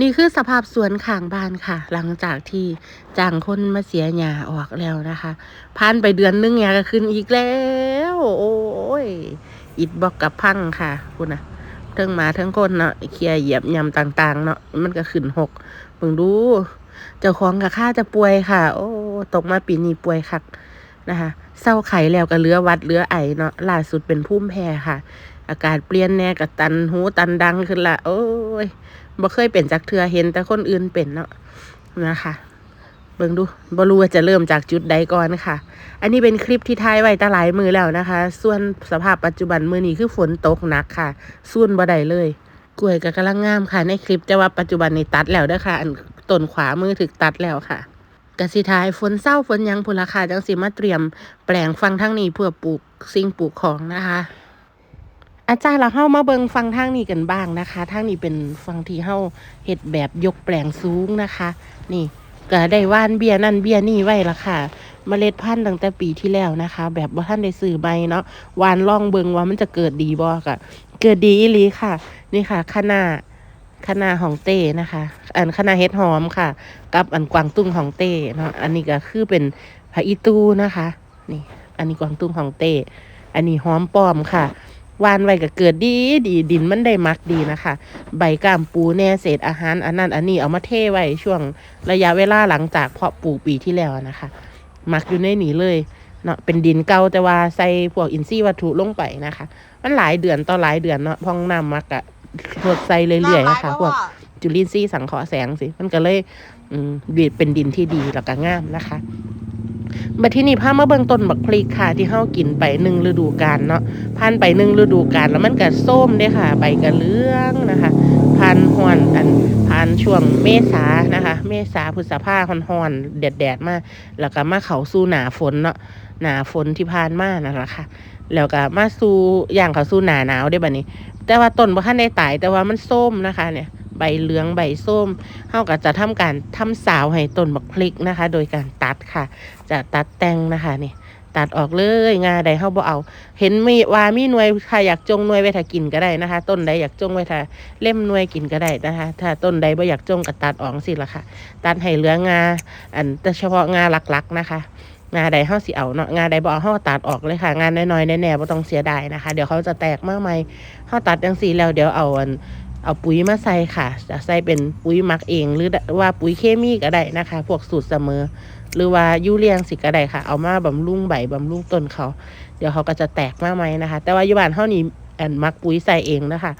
นี่คือสภาพสวนข้างบ้านค่ะ หลังจากที่จ้างคนมาเสียหญ้าออกแล้วนะคะผ่านไปเดือนนึงหญ้าก็ขึ้นอีกแล้ว โอ้ยอิดบอกกับพังค่ะคุณนะเทั้งหมาเทั้งคนเนาะเคลียเหยียบยำต่าง ๆ เนาะมันก็ขึ้นหกเบิ่งดูเจ้าของกับข้าจะป่วยค่ะ โอ้ตกมาปีนี้ป่วยคักนะคะเศร้าไข่แล้วก็เลือวัดเลือไอเนาะล่าสุดเป็นพุ่มแพ้ค่ะ อากาศเปลี่ยนแน่กับตันหูตันดังขึ้นละโอ้ย บ่เคยเป็นจากเทือเห็น แต่คนอื่นเป็นเนาะนะคะเบิ่งดูบ่รู้ว่าจะเริ่มจากจุดใดก่อนค่ะ อันนี้เป็นคลิปที่ถ่ายไว้ตาหลายมือแล้วนะคะ ส่วนสภาพปัจจุบันมือนี้คือฝนตกหนักค่ะส่วนบ่ได้เลย กล้วยก็กำลังงามค่ะ ในคลิปแต่ว่าปัจจุบันนี้ตัดแล้วเด้อค่ะ อันต้นขวามือถึกตัดแล้วค่ะกสิทายฝนเศร้าฝนยังพุราคาจังสิมาเตรียมแปลงฟังทางนี้เพื่อปลูกสิ่งปลูกของนะคะ อาจารย์เราเฮามาเบิงฟังทางนี้กันบ้างนะคะทางนี้เป็นฟังที่เฮาเฮ็ดแบบยกแปลงสูงนะคะ นี่ก็ได้ว่านเบียนั่นเบียนี่ไว้ละค่ะเมล็ดพันธุ์ตั้งแต่ปีที่แล้วนะคะ แบบว่าท่านได้ซื้อใบเนาะวานล่องเบิงว่ามันจะเกิดดีบ่กะเกิดดีอีลีค่ะ นี่ค่ะคณะคณะของเต้นะคะ อันคณะเฮ็ดหอมค่ะ กับอันกวางตุ้งของเต้เนาะอันนี้ก็คือเป็นผักอีตูนะคะ นี่ อันนี้กวางตุ้งของเต้อันนี้หอมป้อมค่ะ วานไว้ก็เกิดดีดีดินมันได้มักดีนะคะ ใบกล้ามปูแน่เศษอาหารอันนั้นอันนี้เอามาเทไว้ช่วงระยะเวลาหลังจากเพาะปลูกปีที่แล้วนะคะ มักอยู่ในนี้เลยเนาะเป็นดินเก่าแต่ว่าใส่พวกอินทรีย์วัตถุลงไปนะคะ มันหลายเดือนต่อหลายเดือนเนาะพองน้ำมักอะทดใส่เรื่อยๆนะคะพวกจุลินทรีย์สังเคราะห์แสงสิ มันก็เลยอืมดีเป็นดินที่ดีแล้วก็งามนะคะ บัดที่นี่พามาเบิ่งต้นบักพริกค่ะที่เฮากินไปหนึ่งฤดูกาลเนาะผ่านไปหนึ่งฤดูกาลแล้วมันก็ส้มเด้ค่ะใบก็เหลืองนะคะผ่านฮ้อนอันผ่านช่วงเมษานะคะ เมษาพฤษภาฮ้อนๆแดดๆมาแล้วก็มาเขาสู่หนาฝนเนาะหนาฝนที่ผ่านมานั่นแหละค่ะแล้วก็มาสู่อย่างเขาสู่หนาหนาวได้บัดนี้ แต่ว่าต้นบ่ทันได้ตายแต่ว่ามันส้มนะคะเนี่ย ใบเหลืองใบส้มเฮาก็จะทำการทำสาวให้ต้นบักพริกนะคะ โดยการตัดค่ะ จะตัดแต่งนะคะนี่ตัดออกเลยงาใดเฮาบ่เอา เห็นมีว่ามีหน่วยใครอยากจงหน่วยไว้ถ้ากินก็ได้นะคะ ต้นใดอยากจงไว้ถ้าเล่มหน่วยกินก็ได้นะคะ ถ้าต้นใดบ่อยากจงก็ตัดออกสิละค่ะ ตัดให้เหลืองา อันแต่เฉพาะงาหลักๆนะคะงาใดเฮาสิเอาเนาะงาใดบ่เอาเฮาตัดออกเลยค่ะ งานน้อยๆแน่ๆบ่ต้องเสียดายนะคะ เดี๋ยวเขาจะแตกมากมายเฮาตัดจังซี่แล้วเดี๋ยวเอาอัน เอาปุ๋ยมาใส่ค่ะ จะใส่เป็นปุ๋ยหมักเองหรือว่าปุ๋ยเคมีก็ได้นะคะ พวกสูตรเสมอ หรือว่ายูเรียงสิก็ได้ค่ะ เอามาบำรุงใบบำรุงต้นเขา เดี๋ยวเขาก็จะแตกมากไหมนะคะ แต่ว่าอยู่บ้านเฮานี่อันมักปุ๋ยใส่เองนะคะ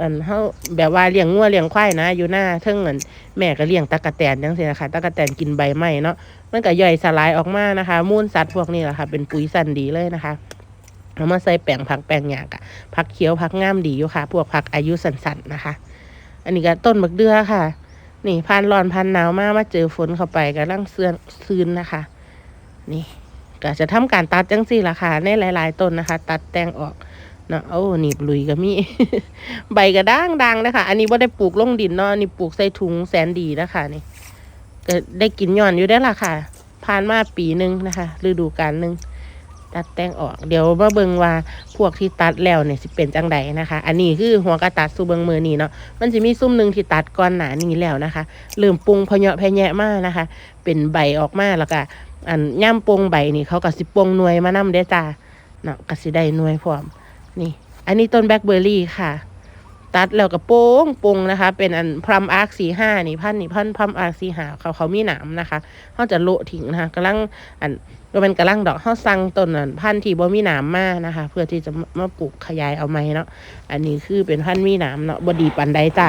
อันเฮาแบบว่าเลี้ยงงัวเลี้ยงควายนะ อยู่หน้าเทิงเงินแม่ก็เลี้ยงตะกะแตนจังซี่นะคะตะกะแตนกินใบไม้เนาะมันก็ย่อยสลายออกมานะคะ มูลสัตว์พวกนี้แหละค่ะ เป็นปุ๋ยสันดีเลยนะคะ เอามาใส่แปลงผักแปลงหยากอะผักเขียวผักงามดีอยู่ค่ะ พวกผักอายุสั้นๆนะคะ อันนี้ก็ต้นบักเดือค่ะ นี่พันร้อนพันหนาวมากมาเจอฝนเข้าไปก็ร่างเสื่อนซืนนะคะ นี่ก็จะทำการตัดจังสี่ละค่ะในหลาย ๆ ต้นนะคะ ตัดแต่งออกเนาะโอ้หนีบลุยก็มี ใบก็ด่างดังนะคะ อันนี้ว่าได้ปลูกลงดินเนาะนี่ปลูกใส่ถุงแสนดีนะคะนี่ก็ได้กินย่อนอยู่ได้ละค่ะผ่านมาปีหนึ่งนะคะฤดูกาลหนึ่ง ตัดแต่งออก เดี๋ยวมาเบิงว่าพวกที่ตัดแล้วเนี่ยสิเป็นจังใดนะคะ อันนี้คือหัวกระตัดสู่เบิงมือนี่เนาะมันจะมีซุ้มหนึ่งที่ตัดก่อนหนานี้แล้วนะคะเริ่มปรุงพะเยาะแพแยะมากนะคะ เป็นใบออกมาแล้วก็อันย่ำปรุงใบนี่เขาก็สิปรุงหน่วยมานํได้จ้าเนาะก็สิได้หน่วยพร้อมนี่ อันนี้ต้นแบล็คเบอร์รี่ค่ะ ตัดแล้วก็โป้งปุงนะคะ เป็นอันพรัมอาร์คสีห้านี่พันนี่พันพรัมอาร์คสีห้าเขาเขามีหนามนะคะเขาจะโละทิ้งนะคะกำลังอัน ก็เป็นกำลังดอกเขาสั่งต้นอันพันธุ์ที่บ่มีหนามมานะคะ เพื่อที่จะมาปลูกขยายเอาไหมเนาะอันนี้คือเป็นพันธุ์มีหนามเนาะบดีปันใดจ้า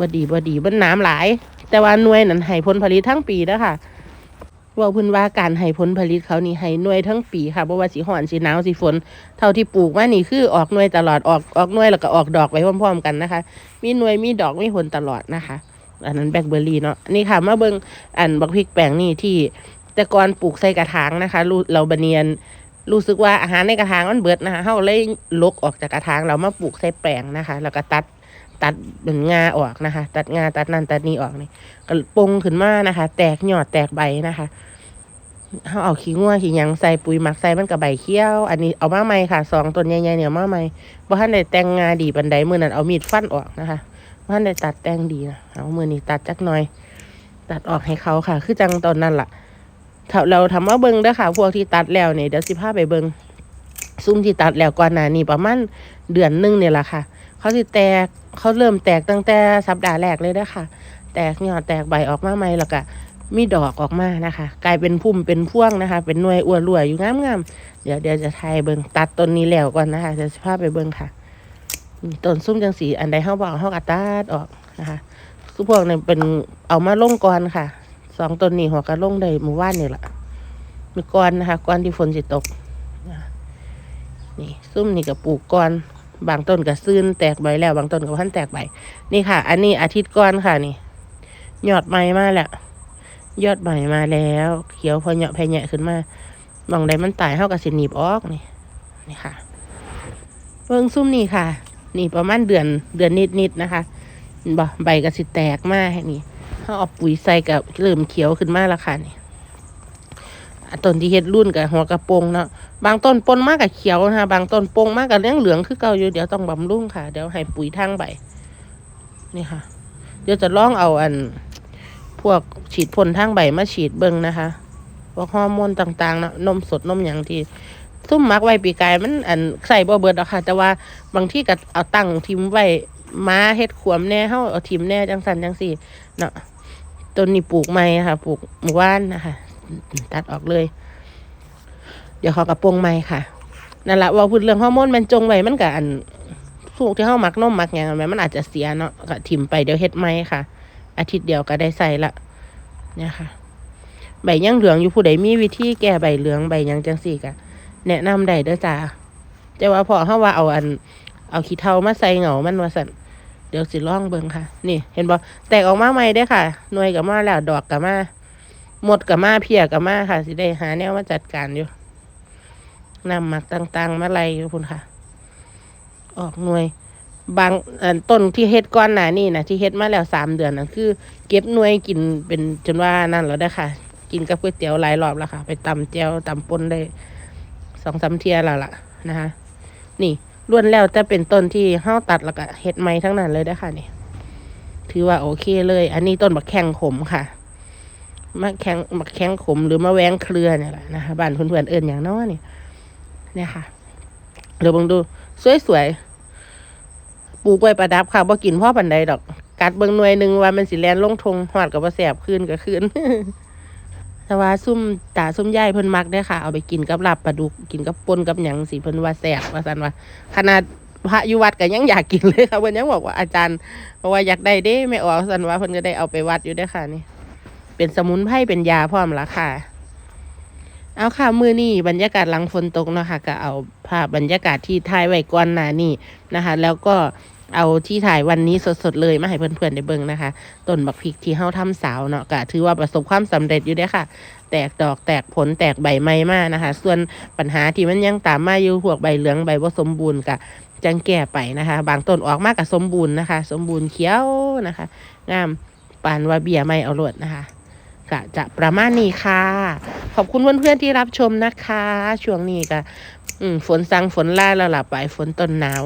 บดีบดีบนหนามหลาย แต่ว่าหน่วยนั้นให้ผลผลิตทั้งปีเด้อค่ะว่าพื้นว่าการให้ผลผลิตเขานี่ให้หน่วยทั้งปีค่ะเพราะว่าสีห่อนสีหนาวสีฝน เท่าที่ปลูกมานี่คือออกหน่วยตลอดออกออกหน่วยแล้วก็ออกดอกไปพร้อมๆกันนะคะ มีหน่วยมีดอกมีผลตลอดนะคะ อันนั้นแบล็คเบอร์รี่เนาะนี่ค่ะมาเบิงอันบักพริกแปลงนี่ที่ แต่ก่อนปลูกใส่กระถางนะคะรูเราบะเนียนรู้สึกว่าอาหารในกระถางมันเบิดนะคะเฮาเลยลกออกจากกระถางเรามาปลูกใส่แปลงนะคะ แล้วก็ตัดตัดเป็นงาออกนะคะ ตัดงาตัดนั่นตัดนี่ออกนี่ก็ปงขึ้นมานะคะ แตกยอดแตกใบนะคะเขาเอาขี้งัวขี้ยังใส่ปุ๋ยหมักใส่มันกับใบเขี้ยว อันนี้เอามาใหม่ค่ะสองต้นใหญ่ๆเนี่ยมาใหม่บ่ทันได้แต่งงาดีปันใดมื้อนั้นเอามีดฟันออกนะคะว่าได้ตัดแต่งดีนะเอามือนี้ตัดจักหน่อย ตัดออกให้เขาค่ะ คือจังตอนนั้นล่ะ เราทำว่าเบิงเด้อค่ะ พวกที่ตัดแล้วเนี่ยเดี๋ยวสิพาไปเบิงซุ่มที่ตัดแล้วก่อนหน้านี้ประมาณเดือนหนึงเนี่ยแหละค่ะ เขาสิแตกเขาเริ่มแตกตั้งแต่สัปดาห์แรกเลยเด้อค่ะ แตกยอดแตกใบออกมาใหม่แล้วก็มีดอกออกมานะคะ กลายเป็นพุ่มเป็นพ่วงนะคะ เป็นหน่วยอ้วนรวยอยู่งามๆเดี๋ยวเดี๋ยวจะทายเบิงตัดต้นนี้แล้วก่อนนะคะจะพาไปเบิงค่ะต้นซุ่มจังสีอันใดเฮาบอกเฮาก็ตัดออกนะคะคือพวกนี้เป็นเอามาลงก่อนค่ะ สองต้นนี้หัวก็ลงได้หมู่บ้านนี่แหละมีก่อนนะคะก่อนที่ฝนสิตก นี่ซุ่มนี่ก็ปลูกก่อน บางต้นก็ซื่นแตกใบแล้ว บางต้นก็พันแตกใบ นี่ค่ะ อันนี้อาทิตย์ก่อนค่ะนี่ ยอดใหม่มาแล้ว ยอดใหม่มาแล้ว เขียวพอเหยาะแพแยะขึ้นมาบางใดมันตายเท่ากับสิหนีบออกนี่ นี่ค่ะ เบิ่งซุ่มนี่ค่ะ นี่ประมาณเดือนเดือนนิดๆนะคะบ่ใบก็สิแตกมากนี่ เขาเอาปุ๋ยใส่กับเริ่มเขียวขึ้นมาแล้วค่ะนี่ต้นที่เฮ็ดรุ่นกับหัวกระโปรงเนาะบางต้นปนมากกับเขียวนะคะบางต้นปงมากกับเลี้ยงเหลืองคือเก่าอยู่เดี๋ยวต้องบำรุงค่ะ เดี๋ยวให้ปุ๋ยทางใบนี่ค่ะ เดี๋ยวจะลองเอาอัน พวกฉีดพ่นทางใบมาฉีดเบิ่งนะคะพวกฮอร์โมนต่างๆเนาะนมสดนมอย่างที่ซุ่มมักไว้ปีกายมันอันใส่บ่เบิดหรอกค่ะ แต่ว่าบางที่ก็เอาตั้งทิมไว้ม้าเฮ็ดขวมแน่เฮาเอาทิมแน่จังสันจังสี่เนาะ ต้นนี้ปลูกใหม่ค่ะ ปลูกหมู่บ้านนะคะ ตัดออกเลย เดี๋ยวเขากระโปรงใหม่ค่ะนั่นแหละว่าพูดเรื่องฮอร์โมนมันจงไว้มันกับอันสูกที่เขามักนมมักอย่างนั้นมันอาจจะเสียเนาะก็ถิ่มไปเดี๋ยวเฮ็ดไหมค่ะ อาทิตย์เดียวก็ได้ใส่ละเนี่ยค่ะ ใบยังเหลืองอยู่ผู้ใดมีวิธีแก้ใบเหลืองใบยังจังสี่กะแนะนำได้เด้อจ้าแต่ว่าพอเขาว่าเอาอัน เอาขี้เทามาใส่เหงามันว่าสั่น ดี๋ยวสิลองเบิ่งค่ะ นี่ เห็นบ่แตกออกมาใหม่ได้ค่ะ หน่วยกับมาแล้วดอกกับมา หมดกับมาเพียกับมาค่ะ สิได้หาแนวมาจัดการอยู่นำหมักต่างๆ มาไล่อยู่พุ่นค่ะ ออกหน่วย บางต้นที่เฮ็ดก้อนหนานี่นะที่เฮ็ดมาแล้วสามเดือนนะคือ เก็บหน่วยกินเป็นจนว่านั่นแล้วได้ค่ะ กินกับก๋วยเตี๋ยวหลายรอบแล้วค่ะ ไปตำแจ่วตำปนได้สองสามเทียแล้วล่ะนะคะ นี่ ล้วนแล้วแต่เป็นต้นที่เฮ้าตัดแล้วก็เฮ็ดใหม่ทั้งนั้นเลยได้ค่ะนี่ถือว่าโอเคเลย อันนี้ต้นบักแข้งขมค่ะมะแข้งบักแข้งขมหรือมะแวงเครือเนี่ยแหละนะคะบ้านเพื่อนๆเอิญอย่างน้อยนี่เนี่ยค่ะเดี๋ยวบังดู สวยๆปลูกไว้ประดับค่ะบ่กินพ่อปันใดดอก กัดเบิ่งหน่วยหนึ่งว่ามันสิแลนลงทงหอดกับว่าแสบขึ้นก็ขึ้น แต่ว่าซุ่มตาซุ่มยายเพิ่นมักได้ค่ะ เอาไปกินกับลาบปลาดุกกินกับปนกับหยังสิเพิ่นว่าแสบว่าซั่นว่าขนาดพระอยู่วัดก็ยังอยากกินเลยค่ะเพิ่นยังบอกว่าอาจารย์บอกว่าอยากได้เด้ไม่ออกซั่นว่าเพิ่นก็ได้เอาไปวัดอยู่ได้ค่ะนี่ เป็นสมุนไพรเป็นยาพร้อมละค่ะ เอาค่ะมือนี่บรรยากาศหลังฝนตกเนาะค่ะ ก็เอาภาพบรรยากาศที่ถ่ายไว้ก่อนหน้านี้นะคะ แล้วก็ เอาที่ถ่ายวันนี้สดๆเลยมาให้เพื่อนๆได้เบิ่งนะคะต้นบักพริกที่เฮาทำสาวเนาะก็ถือว่าประสบความสำเร็จอยู่เด้ค่ะ แตกดอกแตกผลแตกใบไม้มานะคะ ส่วนปัญหาที่มันยังตามมาอยู่พวกใบเหลืองใบบ่สมบูรณ์ก็จังแก้ไปนะคะ บางต้นออกมาก็สมบูรณ์นะคะ สมบูรณ์เขียวนะคะงามปานว่าเบียไม่เอารวดนะคะก็จะประมาณนี้ค่ะ ขอบคุณเพื่อนๆที่รับชมนะคะ ช่วงนี้ก็ฝนสังฝนล่าแล้วหลับไปฝนต้นหนาว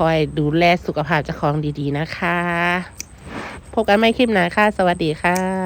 คอยดูแลสุขภาพเจ้าของดีๆนะคะ พบกันไม่คลิปหน้าค่ะ สวัสดีค่ะ